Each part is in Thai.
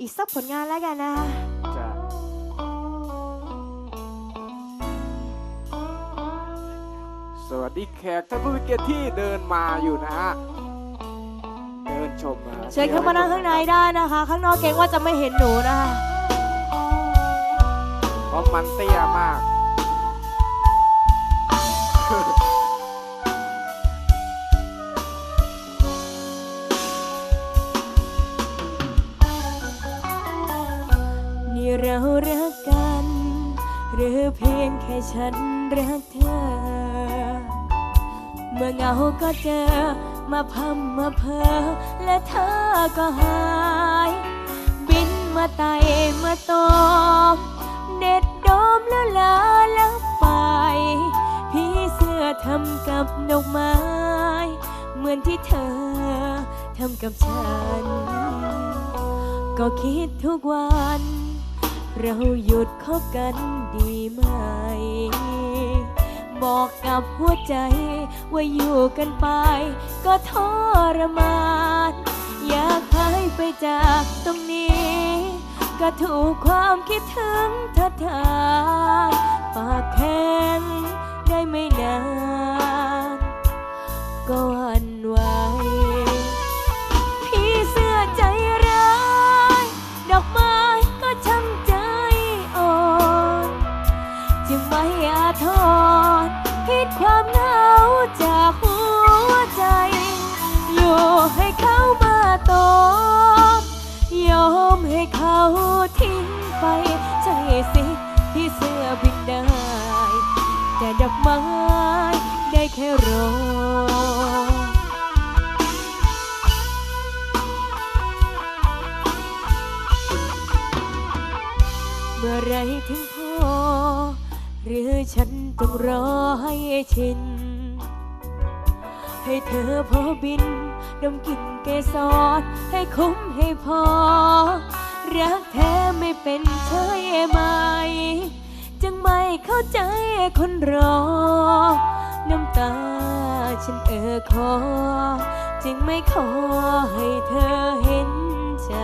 อีกสักผลงานแล้วกันนะคะจะสวัสดีแขกท่านผู้มีเกียรติที่เดินมาอยู่นะฮะ เดินชมนะฮะเชิญเข้ามานั่งข้างในได้นะคะ ข้างนอกเกรงว่าจะไม่เห็นหนูนะคะ เพราะมันเตี้ยมาก เรารักกัน หรือเพียงแค่ฉันรักเธอ เมื่อเหงาก็เจอ มาพัมมาเพอ และเธอก็หาย บินมาไต่มาตอมเด็ดโดมแล้วลาแล้วไปพี่เสื้อทำกับดอกไม้ เหมือนที่เธอทำกับฉัน ก็คิดทุกวัน เราหยุดคบกันดีไหม บอกกับหัวใจว่าอยู่กันไป ก็ทรมาน อยากหายไปจากตรงนี้ ก็ถูกความคิดถึงเธอทานปากแข็งได้ไม่นานก็ อาทรพิดความเหงาจากหัวใจ อยู่ให้เขามาตอบยอมให้เขาทิ้งไปใช่สิที่เสื้อบินได้ แต่ดอกไม้ได้แค่รอเมื่อไรถึงพอ หรือฉันต้องรอให้ชิน ให้เธอพอบินดมกลิ่นเกสรให้คุ้มให้พอ รักแท้ไม่เป็นใช่ไหม จึงไม่เข้าใจคนรอ น้ำตาฉันเอ่อคอจึงไม่ขอให้เธอเห็นใจ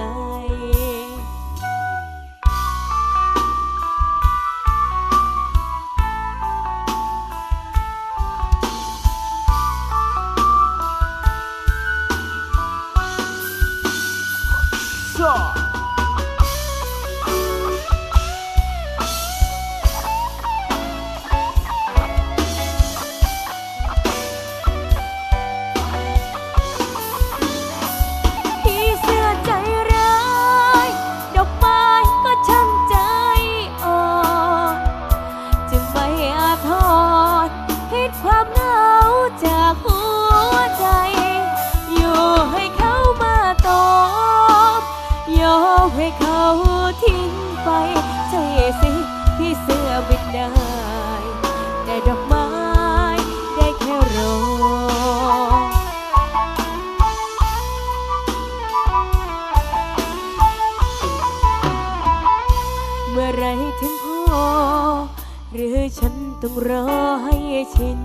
ฉันต้องรอให้ชิน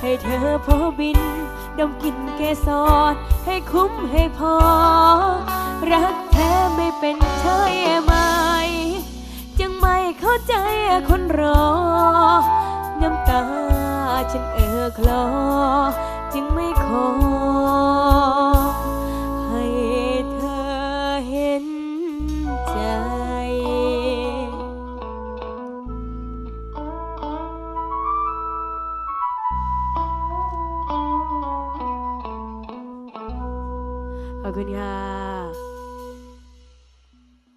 ให้เธอพอบินดมกลิ่นเกสรให้คุ้มให้พอ รักแท้ไม่เป็นใช่ไหม จึงไม่เข้าใจคนรอ น้ำตาฉันเออคลอ จึงไม่ขอ Lagunya.